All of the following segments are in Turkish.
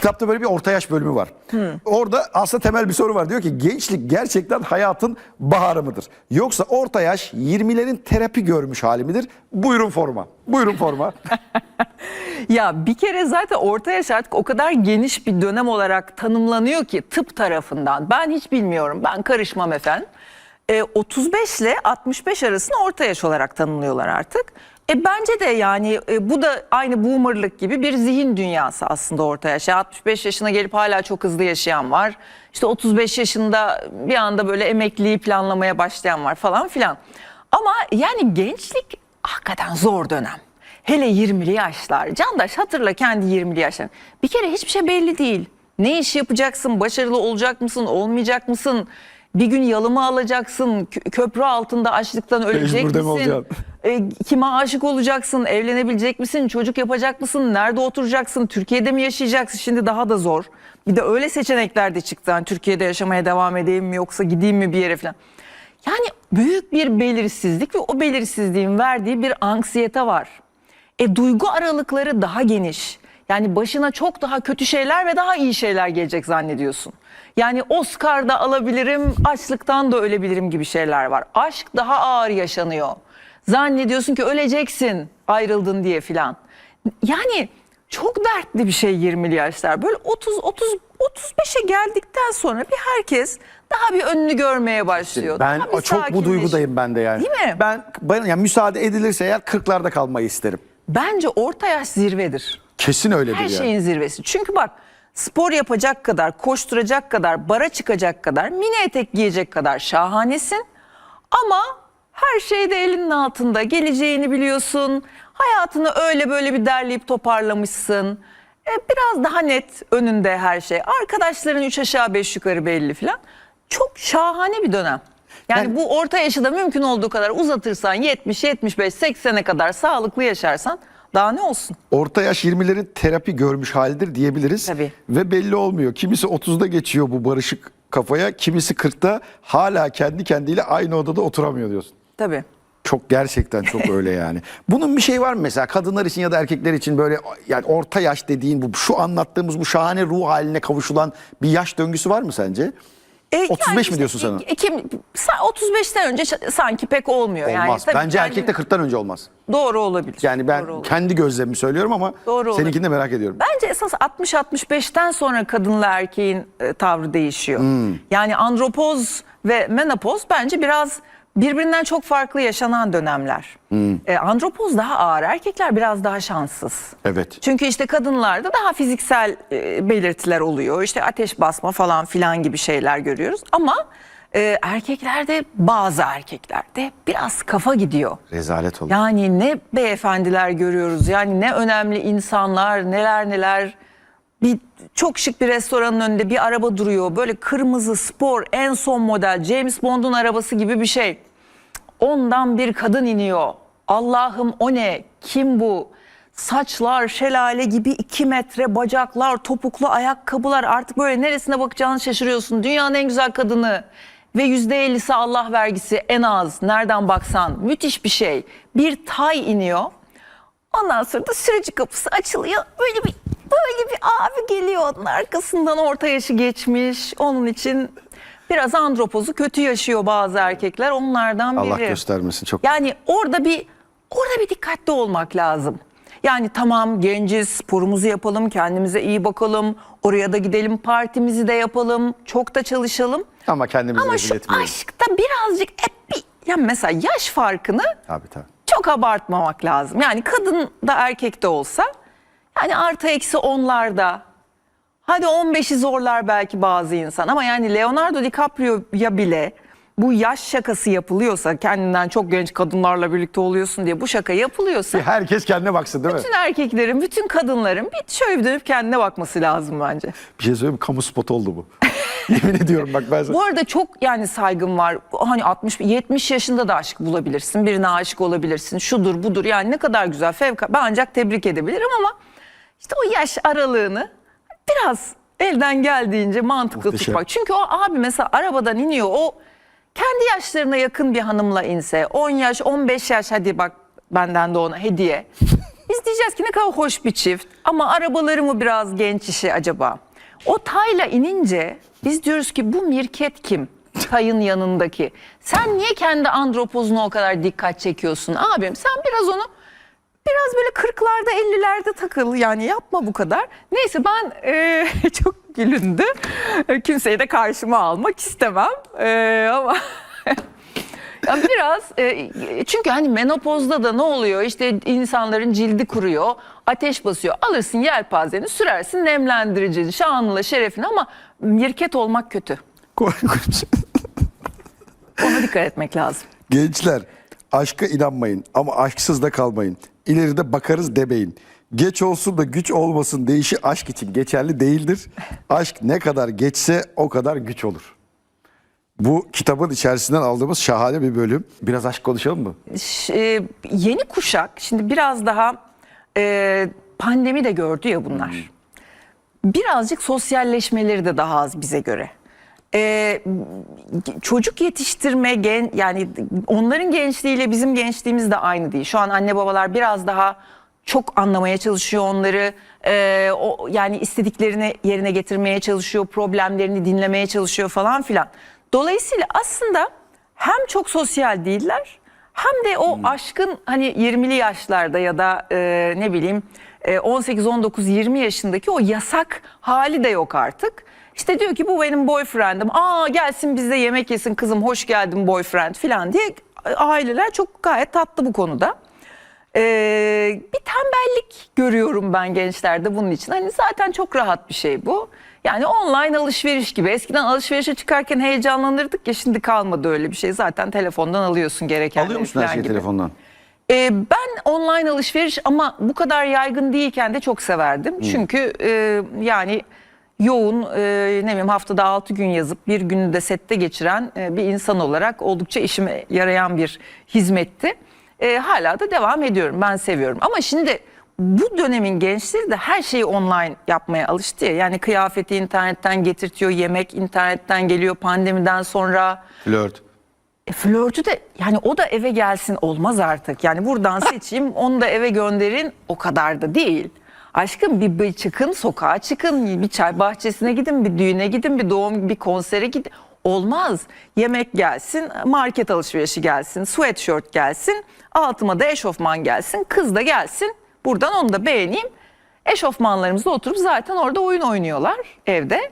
Kitapta böyle bir orta yaş bölümü var. Orada aslında temel bir soru var. Diyor ki gençlik gerçekten hayatın baharı mıdır? Yoksa orta yaş 20'lerin terapi görmüş hali midir? Buyurun forma. Buyurun forma. Ya bir kere zaten orta yaş artık o kadar geniş bir dönem olarak tanımlanıyor ki tıp tarafından. Ben hiç bilmiyorum. Ben karışmam efendim. E, 35 ile 65 arasını orta yaş olarak tanımlıyorlar artık. E bence de yani e, bu da aynı boomerlık gibi bir zihin dünyası aslında orta yaş. Yani 65 yaşına gelip hala çok hızlı yaşayan var. İşte 35 yaşında bir anda böyle emekliliği planlamaya başlayan var falan filan. Ama yani gençlik hakikaten zor dönem. Hele 20'li yaşlar. Candaş hatırla kendi 20'li yaşlar. Bir kere hiçbir şey belli değil. Ne iş yapacaksın? Başarılı olacak mısın? Olmayacak mısın? Bir gün yalımı alacaksın. kö- Köprü altında açlıktan ölecek Mecbur misin? E, kime aşık olacaksın? Evlenebilecek misin? Çocuk yapacak mısın? Nerede oturacaksın? Türkiye'de mi yaşayacaksın? Şimdi daha da zor. Bir de öyle seçenekler de çıktı. Hani Türkiye'de yaşamaya devam edeyim mi yoksa gideyim mi bir yere falan. Yani büyük bir belirsizlik ve o belirsizliğin verdiği bir anksiyete var. E duygu aralıkları daha geniş. Yani başına çok daha kötü şeyler ve daha iyi şeyler gelecek zannediyorsun. Yani Oscar da alabilirim, açlıktan da ölebilirim gibi şeyler var. Aşk daha ağır yaşanıyor. Zannediyorsun ki öleceksin ayrıldın diye filan. Yani çok dertli bir şey 20'li yaşlar. Böyle 30 30 35'e geldikten sonra bir herkes daha bir önünü görmeye başlıyor. Ben daha bir çok bu duygudayım ben de yani. Değil mi? Ben, ben yani müsaade edilirse eğer 40'larda kalmayı isterim. Bence orta yaş zirvedir. Kesin öyledir Her yani. şeyin zirvesi. Çünkü bak spor yapacak kadar, koşturacak kadar, bara çıkacak kadar, mini etek giyecek kadar şahanesin. Ama her şey de elinin altında. Geleceğini biliyorsun. Hayatını öyle böyle bir derleyip toparlamışsın. E, biraz daha net önünde her şey. Arkadaşların üç aşağı beş yukarı belli falan. Çok şahane bir dönem. Yani, Yani- bu orta yaşı da mümkün olduğu kadar uzatırsan 70, 75, 80'e kadar sağlıklı yaşarsan daha ne olsun? Orta yaş 20'lerin terapi görmüş halidir diyebiliriz. Tabii. Ve belli olmuyor. Kimisi 30'da geçiyor bu barışık kafaya, kimisi 40'ta hala kendi kendiyle aynı odada oturamıyor diyorsun. Tabii. Çok gerçekten çok öyle yani. Bunun bir şey var mı mesela kadınlar için ya da erkekler için böyle yani orta yaş dediğin bu şu anlattığımız bu şahane ruh haline kavuşulan bir yaş döngüsü var mı sence? E, 35 mi diyorsun sen? e, Kim, sa- 35'ten önce sanki pek olmuyor. Olmaz. Yani, tabii Bence kendi- erkekte 40'tan önce olmaz. Doğru olabilir. Yani ben Doğru olabilir. kendi gözlemimi söylüyorum ama Doğru seninkini de merak ediyorum. Bence esas 60-65'ten sonra kadınla erkeğin e, tavrı değişiyor. Hmm. Yani andropoz ve menopoz bence biraz birbirinden çok farklı yaşanan dönemler. Hmm. E, andropoz daha ağır, erkekler biraz daha şanssız. Evet. Çünkü işte kadınlarda daha fiziksel e, belirtiler oluyor. İşte ateş basma falan filan gibi şeyler görüyoruz. Ama e, erkeklerde bazı erkeklerde biraz kafa gidiyor. Rezalet oldu. Yani ne beyefendiler görüyoruz. Yani ne önemli insanlar, neler neler. Bir çok şık bir restoranın önünde bir araba duruyor. Böyle kırmızı spor en son model James Bond'un arabası gibi bir şey. Ondan bir kadın iniyor. Allah'ım o ne? Kim bu? Saçlar şelale gibi iki metre bacaklar, topuklu ayakkabılar artık böyle neresine bakacağını şaşırıyorsun. Dünyanın en güzel kadını ve yüzde ellisi Allah vergisi en az nereden baksan müthiş bir şey. Bir tay iniyor. Ondan sonra da sürücü kapısı açılıyor. Böyle bir böyle bir abi geliyor onun arkasından orta yaşı geçmiş. Onun için biraz andropozu kötü yaşıyor bazı erkekler. Onlardan biri. Allah göstermesin çok. Yani orada bir orada bir dikkatli olmak lazım. Yani tamam genciz, sporumuzu yapalım, kendimize iyi bakalım, oraya da gidelim, partimizi de yapalım, çok da çalışalım. Ama kendimizi Ama rezil şu etmeyelim. aşkta birazcık hep bir, yani mesela yaş farkını Tabii tabii. çok abartmamak lazım. Yani kadın da erkek de olsa yani artı eksi onlarda hadi 15'i zorlar belki bazı insan ama yani Leonardo DiCaprio'ya bile bu yaş şakası yapılıyorsa kendinden çok genç kadınlarla birlikte oluyorsun diye bu şaka yapılıyorsa Herkes kendine baksın değil mi? bütün erkeklerin, bütün kadınların bir şöyle bir dönüp kendine bakması lazım bence. Bir şey söyleyeyim mi? Kamu spotu oldu bu. Yemin ediyorum bak ben sana. Bu arada çok yani saygım var. Hani 60 70 yaşında da aşık bulabilirsin. Birine aşık olabilirsin. Şudur budur. Yani ne kadar güzel. Fevka ben ancak tebrik edebilirim ama işte o yaş aralığını biraz elden geldiğince mantıklı Muhteşem. tutmak. Çünkü o abi mesela arabadan iniyor. O kendi yaşlarına yakın bir hanımla inse 10 yaş 15 yaş hadi bak benden de ona hediye. Biz diyeceğiz ki ne kadar hoş bir çift ama arabaları mı biraz genç işi acaba? O tayla inince biz diyoruz ki bu mirket kim? Tayın yanındaki. Sen niye kendi andropozuna o kadar dikkat çekiyorsun abim? Sen biraz onu biraz böyle 40'larda 50'lerde takıl yani yapma bu kadar. Neyse ben e, çok gülündü. E, Kimseyi de karşıma almak istemem. E, ama ya biraz e, çünkü hani menopozda da ne oluyor? İşte insanların cildi kuruyor, ateş basıyor. Alırsın yelpazeni, sürersin nemlendiricini, şanlı, şerefini ama mirket olmak kötü. Ona dikkat etmek lazım. Gençler aşka inanmayın ama aşksız da kalmayın. İleride bakarız demeyin. Geç olsun da güç olmasın deyişi aşk için geçerli değildir. Aşk ne kadar geçse o kadar güç olur. Bu kitabın içerisinden aldığımız şahane bir bölüm. Biraz aşk konuşalım mı? Ş- e, yeni kuşak şimdi biraz daha e, pandemi de gördü ya bunlar. Birazcık sosyalleşmeleri de daha az bize göre. E, çocuk yetiştirme gen yani onların gençliğiyle bizim gençliğimiz de aynı değil. Şu an anne babalar biraz daha çok anlamaya çalışıyor onları. E, o yani istediklerini yerine getirmeye çalışıyor, problemlerini dinlemeye çalışıyor falan filan. Dolayısıyla aslında hem çok sosyal değiller hem de o aşkın hani 20'li yaşlarda ya da e, ne bileyim e, 18 19 20 yaşındaki o yasak hali de yok artık. İşte diyor ki bu benim boyfriendim. Aa gelsin bizde yemek yesin kızım hoş geldin boyfriend falan diye aileler çok gayet tatlı bu konuda. Ee, bir tembellik görüyorum ben gençlerde bunun için. Hani zaten çok rahat bir şey bu. Yani online alışveriş gibi. Eskiden alışverişe çıkarken heyecanlanırdık ya şimdi kalmadı öyle bir şey. Zaten telefondan alıyorsun gereken. Alıyor musun her şeyi telefondan? Ee, ben online alışveriş ama bu kadar yaygın değilken de çok severdim. Çünkü e, yani yoğun e, ne bileyim haftada 6 gün yazıp bir günü de sette geçiren e, bir insan olarak oldukça işime yarayan bir hizmetti. E, hala da devam ediyorum. Ben seviyorum. Ama şimdi bu dönemin gençleri de her şeyi online yapmaya alıştı ya. Yani kıyafeti internetten getirtiyor, yemek internetten geliyor pandemiden sonra. Flört. E, flörtü de yani o da eve gelsin olmaz artık. Yani buradan seçeyim onu da eve gönderin o kadar da değil. Aşkım bir, bir çıkın sokağa çıkın bir çay bahçesine gidin bir düğüne gidin bir doğum bir konsere gidin. Olmaz. Yemek gelsin, market alışverişi gelsin, sweatshirt gelsin, altıma da eşofman gelsin, kız da gelsin. Buradan onu da beğeneyim. Eşofmanlarımızla oturup zaten orada oyun oynuyorlar evde.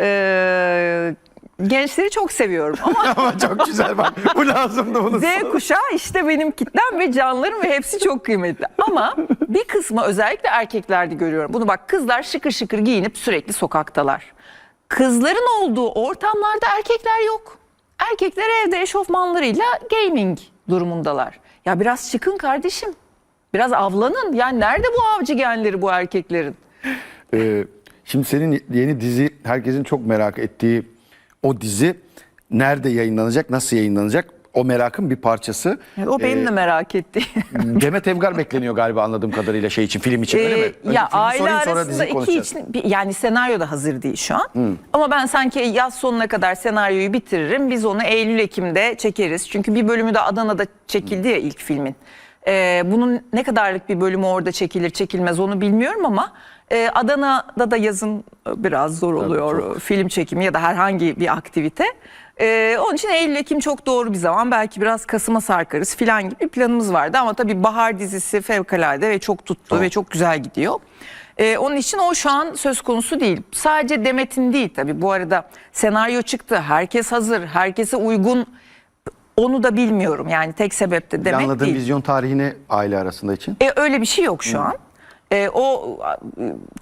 Ee, gençleri çok seviyorum ama Ama çok güzel bak. Bu lazımdı bunu. Z kuşağı işte benim kitlem ve canlarım ve hepsi çok kıymetli. Ama bir kısmı özellikle erkeklerde görüyorum. Bunu bak kızlar şıkır şıkır giyinip sürekli sokaktalar. Kızların olduğu ortamlarda erkekler yok. Erkekler evde eşofmanlarıyla gaming durumundalar. Ya biraz çıkın kardeşim. Biraz avlanın. Yani nerede bu avcı genleri bu erkeklerin? Ee, şimdi senin yeni dizi herkesin çok merak ettiği o dizi nerede yayınlanacak, nasıl yayınlanacak? O merakın bir parçası. O benim de merak ettiğim. Demet Evgar bekleniyor galiba anladığım kadarıyla şey için, film için öyle mi? Ee, Önce ya aile arasında iki için yani senaryo da hazır değil şu an. Ama ben sanki yaz sonuna kadar senaryoyu bitiririm. Biz onu Eylül Ekim'de çekeriz. Çünkü bir bölümü de Adana'da çekildi ya ilk filmin. Ee, bunun ne kadarlık bir bölümü orada çekilir çekilmez onu bilmiyorum ama e, Adana'da da yazın biraz zor oluyor film çekimi ya da herhangi bir aktivite. Ee, onun için Eylül Ekim çok doğru bir zaman. Belki biraz Kasım'a sarkarız filan gibi bir planımız vardı. Ama tabii Bahar dizisi fevkalade ve çok tuttu ve çok güzel gidiyor. Ee, onun için o şu an söz konusu değil. Sadece Demet'in değil tabii. Bu arada senaryo çıktı. Herkes hazır. Herkese uygun. Onu da bilmiyorum. Yani tek sebep de Demet Planladığın değil. vizyon tarihini aile arasında için. E, öyle bir şey yok şu an. E, o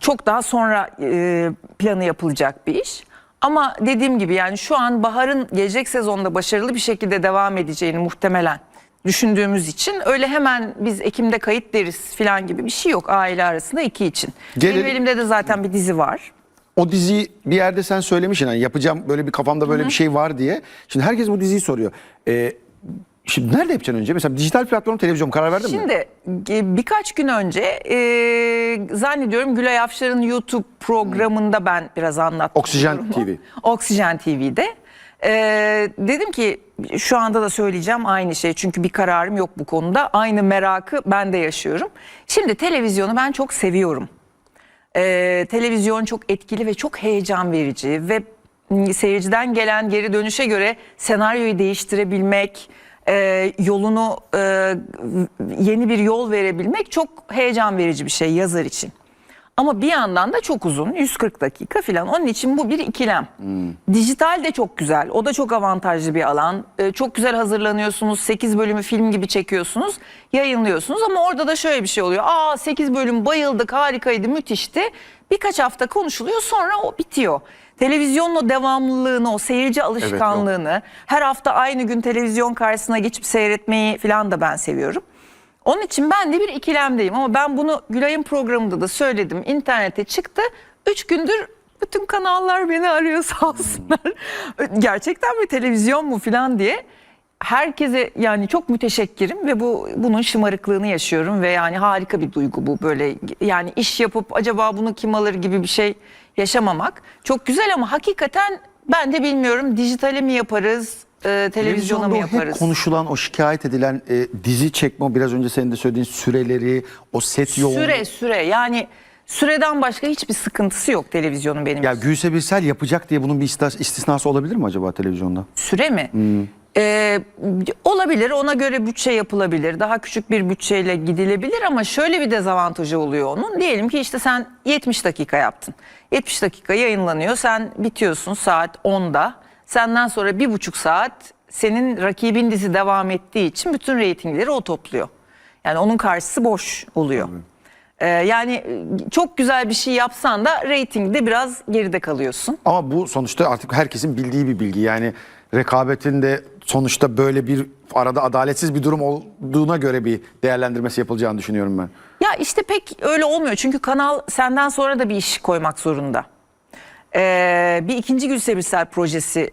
çok daha sonra e, planı yapılacak bir iş. Ama dediğim gibi yani şu an Bahar'ın gelecek sezonda başarılı bir şekilde devam edeceğini muhtemelen düşündüğümüz için öyle hemen biz Ekim'de kayıt deriz falan gibi bir şey yok aile arasında iki için. Gelelim- Benim elimde de zaten bir dizi var. O diziyi bir yerde sen söylemişsin hani yapacağım böyle bir kafamda böyle bir şey var diye. Şimdi herkes bu diziyi soruyor. Ee, şimdi nerede yapacaksın önce? Mesela dijital platform televizyon karar verdin mi? Şimdi e, birkaç gün önce e, zannediyorum Gülay Afşar'ın YouTube programında ben biraz anlattım. Oksijen durumu. TV. Oksijen TV'de. Ee, dedim ki şu anda da söyleyeceğim aynı şey çünkü bir kararım yok bu konuda. Aynı merakı ben de yaşıyorum. Şimdi televizyonu ben çok seviyorum. Ee, televizyon çok etkili ve çok heyecan verici ve seyirciden gelen geri dönüşe göre senaryoyu değiştirebilmek, e, yolunu e, yeni bir yol verebilmek çok heyecan verici bir şey yazar için. Ama bir yandan da çok uzun 140 dakika falan onun için bu bir ikilem. Dijital de çok güzel o da çok avantajlı bir alan. Ee, çok güzel hazırlanıyorsunuz 8 bölümü film gibi çekiyorsunuz yayınlıyorsunuz ama orada da şöyle bir şey oluyor. Aa 8 bölüm bayıldık harikaydı müthişti birkaç hafta konuşuluyor sonra o bitiyor. Televizyonun o devamlılığını, o seyirci alışkanlığını, her hafta aynı gün televizyon karşısına geçip seyretmeyi falan da ben seviyorum. Onun için ben de bir ikilemdeyim ama ben bunu Gülay'ın programında da söyledim. İnternete çıktı. Üç gündür bütün kanallar beni arıyor sağ olsunlar. Gerçekten mi televizyon mu falan diye. Herkese yani çok müteşekkirim ve bu bunun şımarıklığını yaşıyorum ve yani harika bir duygu bu böyle yani iş yapıp acaba bunu kim alır gibi bir şey yaşamamak çok güzel ama hakikaten ben de bilmiyorum dijitale mi yaparız e, televizyona mı yaparız? Hep konuşulan o şikayet edilen e, dizi çekme biraz önce senin de söylediğin süreleri, o set yoğunluğu. Süre süre yani süreden başka hiçbir sıkıntısı yok televizyonun benim Ya. Gülse Birsel yapacak diye bunun bir istis- istisnası olabilir mi acaba televizyonda? Süre mi? Hmm. Ee, olabilir ona göre bütçe yapılabilir daha küçük bir bütçeyle gidilebilir ama şöyle bir dezavantajı oluyor onun diyelim ki işte sen 70 dakika yaptın 70 dakika yayınlanıyor sen bitiyorsun saat 10'da senden sonra bir buçuk saat senin rakibin dizi devam ettiği için bütün reytingleri o topluyor yani onun karşısı boş oluyor. Ee, yani e, çok güzel bir şey yapsan da reytingde biraz geride kalıyorsun. Ama bu sonuçta artık herkesin bildiği bir bilgi. Yani rekabetin de sonuçta böyle bir arada adaletsiz bir durum olduğuna göre bir değerlendirmesi yapılacağını düşünüyorum ben. Ya işte pek öyle olmuyor çünkü kanal senden sonra da bir iş koymak zorunda. Ee, bir ikinci Gülse Birsel projesi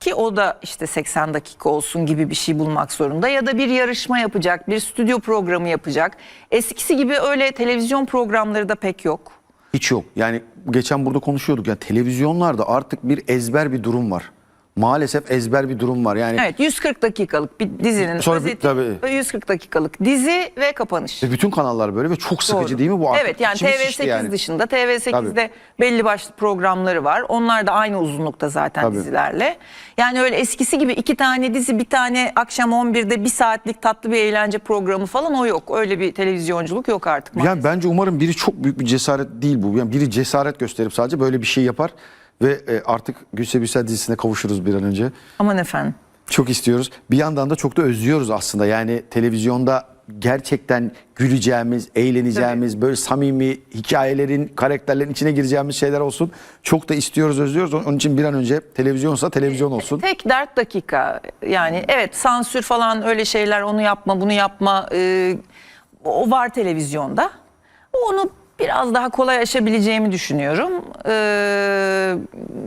ki o da işte 80 dakika olsun gibi bir şey bulmak zorunda ya da bir yarışma yapacak, bir stüdyo programı yapacak. Eskisi gibi öyle televizyon programları da pek yok. Hiç yok. Yani geçen burada konuşuyorduk ya televizyonlarda artık bir ezber bir durum var. Maalesef ezber bir durum var. Yani Evet 140 dakikalık bir dizinin Sonra bir- özeti tabii. 140 dakikalık dizi ve kapanış. bütün kanallar böyle ve çok sıkıcı Doğru. değil mi bu artık? Evet yani İçimiz TV8 şişti yani. dışında TV8'de Tabii. belli başlı programları var. Onlar da aynı uzunlukta zaten Tabii. dizilerle. Yani öyle eskisi gibi iki tane dizi bir tane akşam 11'de bir saatlik tatlı bir eğlence programı falan o yok. Öyle bir televizyonculuk yok artık. maalesef. Yani bence umarım biri çok büyük bir cesaret değil bu. Yani biri cesaret gösterip sadece böyle bir şey yapar ve e, artık Gülse Birsel dizisine kavuşuruz bir an önce. Aman efendim. Çok istiyoruz. Bir yandan da çok da özlüyoruz aslında. Yani televizyonda gerçekten güleceğimiz, eğleneceğimiz, böyle samimi hikayelerin, karakterlerin içine gireceğimiz şeyler olsun. Çok da istiyoruz, özlüyoruz. Onun için bir an önce televizyonsa televizyon olsun. Tek dert dakika. Yani evet sansür falan öyle şeyler onu yapma bunu yapma e, o var televizyonda. Onu biraz daha kolay aşabileceğimi düşünüyorum. E,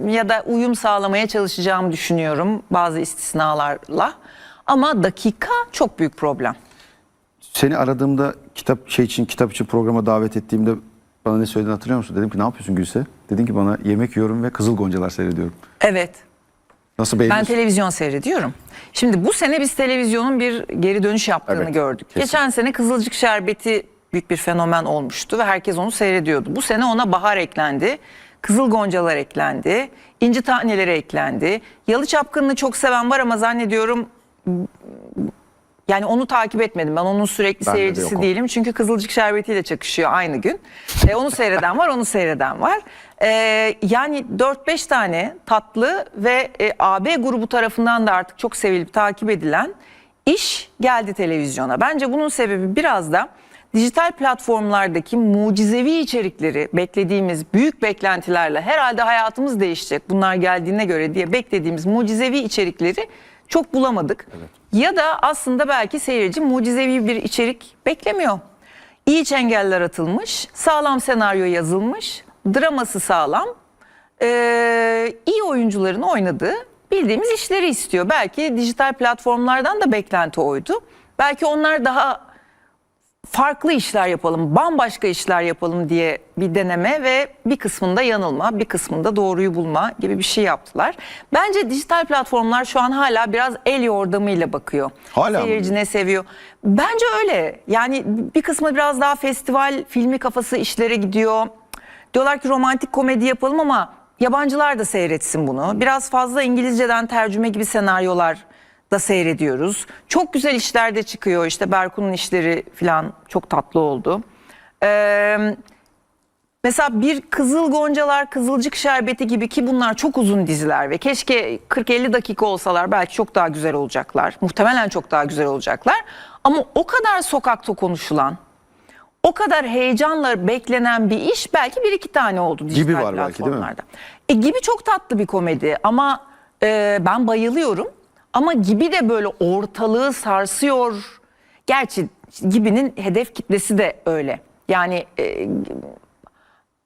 ya da uyum sağlamaya çalışacağımı düşünüyorum bazı istisnalarla. Ama dakika çok büyük problem. Seni aradığımda kitap şey için kitap için programa davet ettiğimde bana ne söylediğini hatırlıyor musun? Dedim ki ne yapıyorsun Gülse? Dedin ki bana yemek yiyorum ve Kızıl Goncalar seyrediyorum. Evet. Nasıl Ben beğeniyorsun? televizyon seyrediyorum. Şimdi bu sene biz televizyonun bir geri dönüş yaptığını Evet, gördük. kesin. Geçen sene Kızılcık Şerbeti büyük bir fenomen olmuştu ve herkes onu seyrediyordu. Bu sene ona bahar eklendi. Kızıl Goncalar eklendi. İnci taneleri eklendi. Yalı Çapkını'nı çok seven var ama zannediyorum yani onu takip etmedim. Ben onun sürekli de seyircisi o. değilim. Çünkü Kızılcık Şerbeti ile çakışıyor aynı gün. E, onu seyreden var, onu seyreden var. E, yani 4-5 tane tatlı ve e, AB grubu tarafından da artık çok sevilip takip edilen iş geldi televizyona. Bence bunun sebebi biraz da dijital platformlardaki mucizevi içerikleri beklediğimiz büyük beklentilerle herhalde hayatımız değişecek bunlar geldiğine göre diye beklediğimiz mucizevi içerikleri çok bulamadık. Ya da aslında belki seyirci mucizevi bir içerik beklemiyor. İyi çengeller atılmış, sağlam senaryo yazılmış, draması sağlam, ee, iyi oyuncuların oynadığı bildiğimiz işleri istiyor. Belki dijital platformlardan da beklenti oydu. Belki onlar daha farklı işler yapalım, bambaşka işler yapalım diye bir deneme ve bir kısmında yanılma, bir kısmında doğruyu bulma gibi bir şey yaptılar. Bence dijital platformlar şu an hala biraz el yordamıyla bakıyor. Hala mı? Seyirci ne seviyor? Bence öyle. Yani bir kısmı biraz daha festival filmi kafası işlere gidiyor. Diyorlar ki romantik komedi yapalım ama yabancılar da seyretsin bunu. Biraz fazla İngilizceden tercüme gibi senaryolar da seyrediyoruz. Çok güzel işler de çıkıyor. İşte Berkun'un işleri falan çok tatlı oldu. Ee, Mesela bir Kızıl Goncalar, Kızılcık Şerbeti gibi ki bunlar çok uzun diziler ve keşke 40-50 dakika olsalar belki çok daha güzel olacaklar. Muhtemelen çok daha güzel olacaklar. Ama o kadar sokakta konuşulan, o kadar heyecanla beklenen bir iş belki bir iki tane oldu dijital Gibi var belki, değil mi? E, gibi çok tatlı bir komedi ama e, ben bayılıyorum. Ama gibi de böyle ortalığı sarsıyor. Gerçi gibinin hedef kitlesi de öyle. Yani e,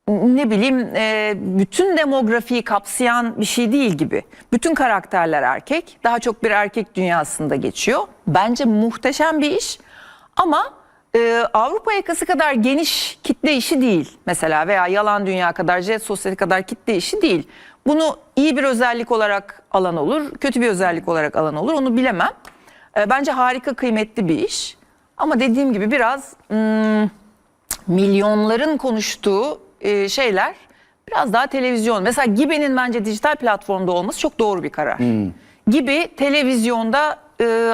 ne bileyim e, bütün demografiyi kapsayan bir şey değil gibi. Bütün karakterler erkek. Daha çok bir erkek dünyasında geçiyor. Bence muhteşem bir iş. Ama e, Avrupa yakası kadar geniş kitle işi değil. Mesela veya Yalan Dünya kadar, Jet Sosyete kadar kitle işi değil. Bunu iyi bir özellik olarak alan olur, kötü bir özellik olarak alan olur onu bilemem. E, bence harika kıymetli bir iş. Ama dediğim gibi biraz hmm, milyonların konuştuğu e, şeyler biraz daha televizyon. Mesela Gibi'nin bence dijital platformda olması çok doğru bir karar. Gibi televizyonda e,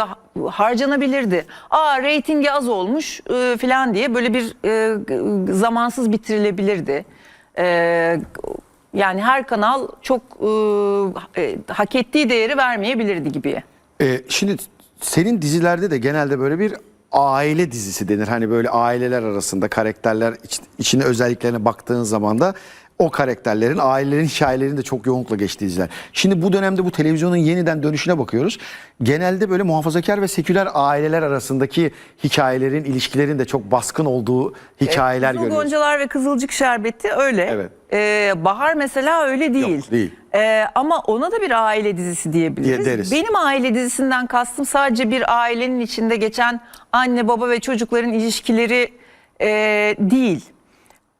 harcanabilirdi. Aa reytingi az olmuş e, falan diye böyle bir e, zamansız bitirilebilirdi. E, yani her kanal çok e, e, hak ettiği değeri vermeyebilirdi Gibi'ye. Ee, şimdi senin dizilerde de genelde böyle bir aile dizisi denir. Hani böyle aileler arasında karakterler iç- içine özelliklerine baktığın zaman da o karakterlerin ailelerin hikayelerinin de çok yoğunlukla geçtiği diziler. Şimdi bu dönemde bu televizyonun yeniden dönüşüne bakıyoruz. Genelde böyle muhafazakar ve seküler aileler arasındaki hikayelerin, ilişkilerin de çok baskın olduğu hikayeler Kızıl görüyoruz. Goncalar ve Kızılcık Şerbeti öyle. Evet. Ee, Bahar mesela öyle değil. Yok, değil. Ee, ama ona da bir aile dizisi diyebiliriz. Diye deriz. Benim aile dizisinden kastım sadece bir ailenin içinde geçen anne baba ve çocukların ilişkileri e, değil.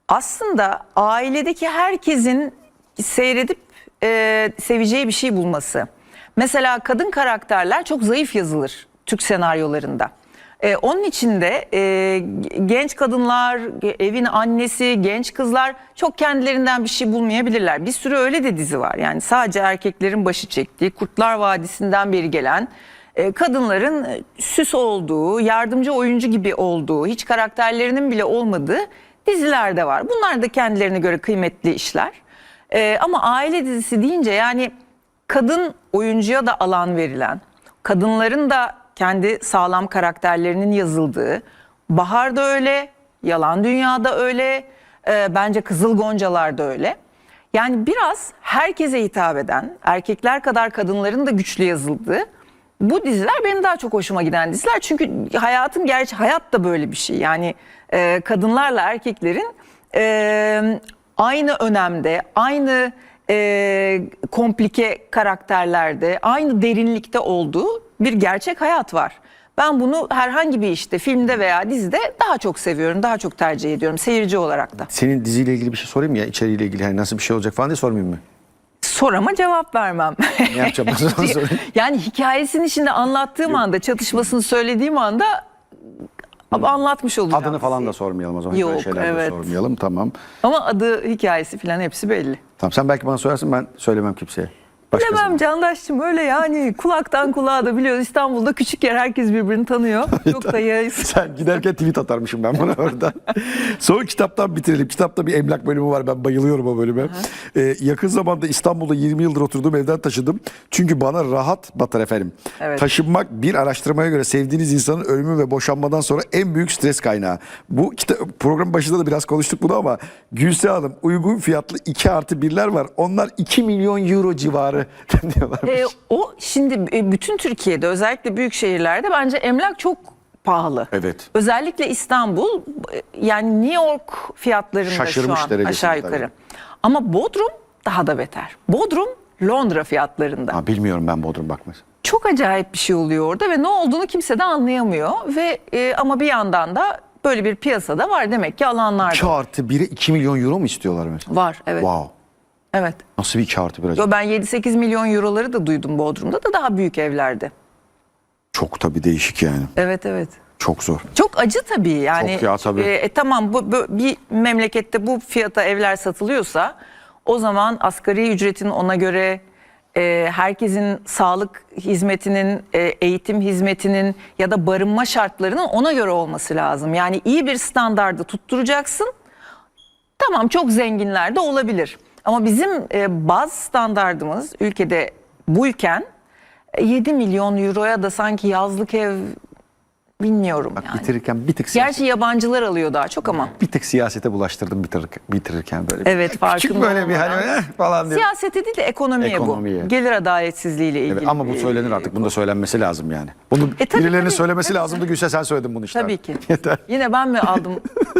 Aslında ailedeki herkesin seyredip e, seveceği bir şey bulması. Mesela kadın karakterler çok zayıf yazılır Türk senaryolarında. E, onun içinde e, genç kadınlar, evin annesi, genç kızlar çok kendilerinden bir şey bulmayabilirler. Bir sürü öyle de dizi var. Yani sadece erkeklerin başı çektiği, Kurtlar Vadisi'nden beri gelen e, kadınların e, süs olduğu, yardımcı oyuncu gibi olduğu, hiç karakterlerinin bile olmadığı diziler de var. Bunlar da kendilerine göre kıymetli işler. E, ama aile dizisi deyince yani kadın oyuncuya da alan verilen, kadınların da kendi sağlam karakterlerinin yazıldığı, Bahar da öyle, Yalan Dünya'da öyle, e, bence Kızıl Goncalar da öyle. Yani biraz herkese hitap eden, erkekler kadar kadınların da güçlü yazıldığı bu diziler benim daha çok hoşuma giden diziler. Çünkü hayatın gerçi hayat da böyle bir şey. Yani e, kadınlarla erkeklerin e, aynı önemde, aynı e, komplike karakterlerde, aynı derinlikte olduğu bir gerçek hayat var. Ben bunu herhangi bir işte, filmde veya dizide daha çok seviyorum, daha çok tercih ediyorum seyirci olarak da. Senin diziyle ilgili bir şey sorayım ya içeriğiyle ilgili hani nasıl bir şey olacak falan diye sormayayım mı? Sorama cevap vermem. Ne yapacağım sorayım. yani hikayesini şimdi anlattığım anda, çatışmasını söylediğim anda anlatmış olacağım. Adını falan da sormayalım o zaman. Yok, Böyle şeyler de evet. sormayalım tamam. Ama adı, hikayesi falan hepsi belli. Tamam sen belki bana sorarsın ben söylemem kimseye. Başkasına. Bilemem Candaş'cığım öyle yani kulaktan kulağa da biliyoruz. İstanbul'da küçük yer herkes birbirini tanıyor. Çok da yayız. Sen giderken tweet atarmışım ben buna oradan. Son kitaptan bitirelim. Kitapta bir emlak bölümü var. Ben bayılıyorum o bölüme. Ee, yakın zamanda İstanbul'da 20 yıldır oturduğum evden taşıdım. Çünkü bana rahat batar efendim. Evet. Taşınmak bir araştırmaya göre sevdiğiniz insanın ölümü ve boşanmadan sonra en büyük stres kaynağı. Bu kitap, programın başında da biraz konuştuk bunu ama Gülse Hanım uygun fiyatlı 2 artı 1'ler var. Onlar 2 milyon euro civarı diyorlar. Ee, o şimdi e, bütün Türkiye'de özellikle büyük şehirlerde bence emlak çok pahalı. Evet. Özellikle İstanbul e, yani New York fiyatlarında Şaşırmış şu an aşağı tabii. yukarı. Ama Bodrum daha da beter. Bodrum Londra fiyatlarında. Ha, bilmiyorum ben Bodrum bakmaz. Çok acayip bir şey oluyor orada ve ne olduğunu kimse de anlayamıyor ve e, ama bir yandan da böyle bir piyasada var demek ki alanlar da 2 artı 1'e 2 milyon euro mu istiyorlar mesela? var. Evet. Wow. Evet. Nasıl bir 2 artı 1 acaba? Yo ben 7-8 milyon euroları da duydum Bodrum'da da daha büyük evlerde. Çok tabii değişik yani. Evet evet. Çok zor. Çok acı tabii yani. Çok ya, tabii. E, e, tamam bu, bu bir memlekette bu fiyata evler satılıyorsa o zaman asgari ücretin ona göre e, herkesin sağlık hizmetinin, e, eğitim hizmetinin ya da barınma şartlarının ona göre olması lazım. Yani iyi bir standardı tutturacaksın. Tamam çok zenginler de olabilir. Ama bizim e, baz standardımız ülkede buyken e, 7 milyon euroya da sanki yazlık ev bilmiyorum Bak yani. bitirirken bir tık siyaset, Gerçi yabancılar alıyor daha çok ama. bir tık siyasete bulaştırdım bitirirken, bitirirken böyle. Evet, Küçük farkında böyle bir hani eh falan diye. Siyasete değil de ekonomiye, Ekonomiye. bu. Gelir adaletsizliğiyle ilgili. Evet, ama bu söylenir artık. Bunu da söylenmesi lazım yani. Bunu E, tabii, birilerinin tabii. söylemesi Tabii, lazımdı. Gülse sen söyledin bunu işte. Tabii ki. Yeter. Yine ben mi aldım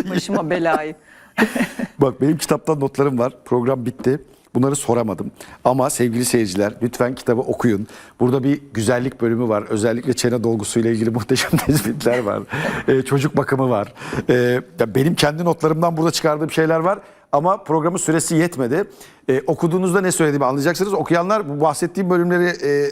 başıma belayı? Bak benim kitaptan notlarım var. Program bitti. Bunları soramadım. Ama sevgili seyirciler lütfen kitabı okuyun. Burada bir güzellik bölümü var. Özellikle çene dolgusuyla ilgili muhteşem tespitler var. Ee, çocuk bakımı var. Ee, ya benim kendi notlarımdan burada çıkardığım şeyler var. Ama programın süresi yetmedi. Ee, okuduğunuzda ne söylediğimi anlayacaksınız. Okuyanlar bu bahsettiğim bölümleri e,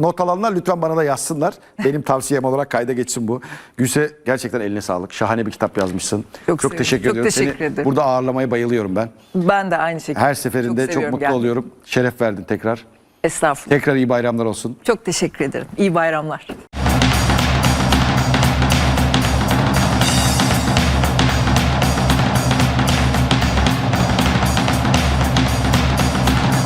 not alanlar lütfen bana da yazsınlar. Benim tavsiyem olarak kayda geçsin bu. Gülse gerçekten eline sağlık. Şahane bir kitap yazmışsın. Çok sevindim. teşekkür Çok ediyorum. teşekkür Seni ederim. burada ağırlamaya bayılıyorum ben. Ben de aynı şekilde. Her seferinde çok, seviyorum mutlu gel- oluyorum. Şeref verdin tekrar. Estağfurullah. Tekrar iyi bayramlar olsun. Çok teşekkür ederim. İyi bayramlar.